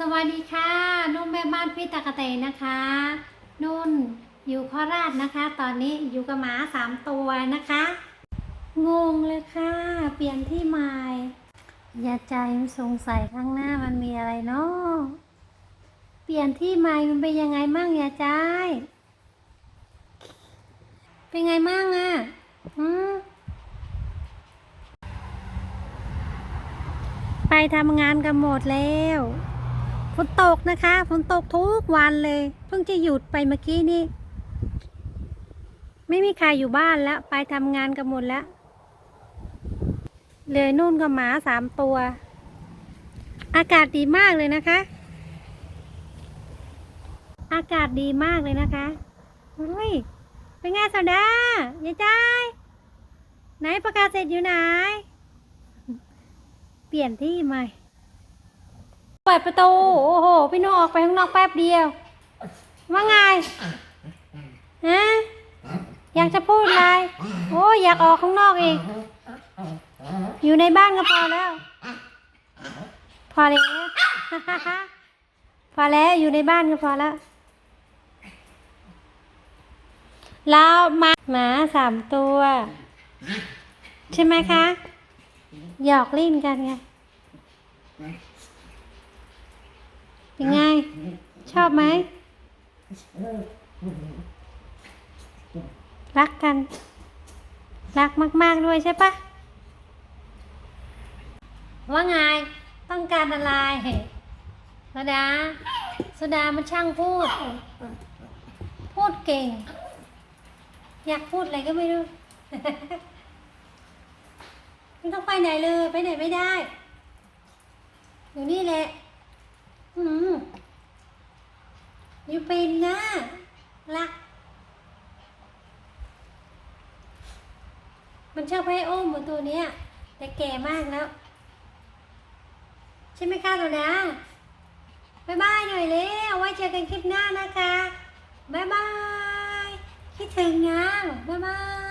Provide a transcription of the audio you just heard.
สวัสดีค่ะนุ่นแม่บ้านพี่ตะกะเตนนะคะ นุ่นอยู่โคราชนะคะ ตอนนี้อยู่กับหมาสามตัวนะคะ งงเลยค่ะ เปลี่ยนที่ใหม่อย่าใจมันสงสัยข้างหน้ามันมีอะไรเนาะเปลี่ยนที่ใหม่มันเป็นยังไงมั่งอย่าใจ เป็นไงมั่งอะ่ะอืมไปทำงานกันหมดแล้ว ฝนตกนะคะฝนตกทุกวันเลย เพิ่งจะหยุดไปเมื่อกี้นี่ ไม่มีใครอยู่บ้านแล้ว ไปทำงานกันหมดแล้วเลยนุ่นกับหมาสามตัว อากาศดีมากเลยนะคะ อากาศดีมากเลยนะคะเฮ้ยเป็นไงสาวดายายจ้ายไหนประกาศเสร็จอยู่ไหน เปลี่ยนที่ใหม่ เปิดประตู โอ้โห พี่นุ่งออกไปข้างนอกแป๊บเดียว ว่าไง ฮะ อยากจะพูดอะไร โอ้ยอยากออกข้างนอกอีก อยู่ในบ้านก็พอแล้ว พอแล้ว พอแล้วอยู่ในบ้านก็พอแล้ว แล้วมาหมาสามตัว ใช่ไหมคะ หยอกเล่นกันไง ชอบไหม รักกัน รักมาก ๆ ด้วยใช่ปะว่าไง ต้องการอะไรสดาสดามันช่างพูด พูดเก่ง อยากพูดอะไรก็ไม่รู้ไม่ต้องไปไหนเลย ไปไหนไม่ได้ อยู่นี่แหละ อืม อยู่เป็นนะรัก มันชอบให้อ้มเหมือนตัวเนี้ย แต่แก่มากแล้ว ใช่ไหมคะตัวนะบายบายหน่อยเลยเอาไว้เจอกันคลิปหน้านะคะบายบาย คิดถึงนะบายบาย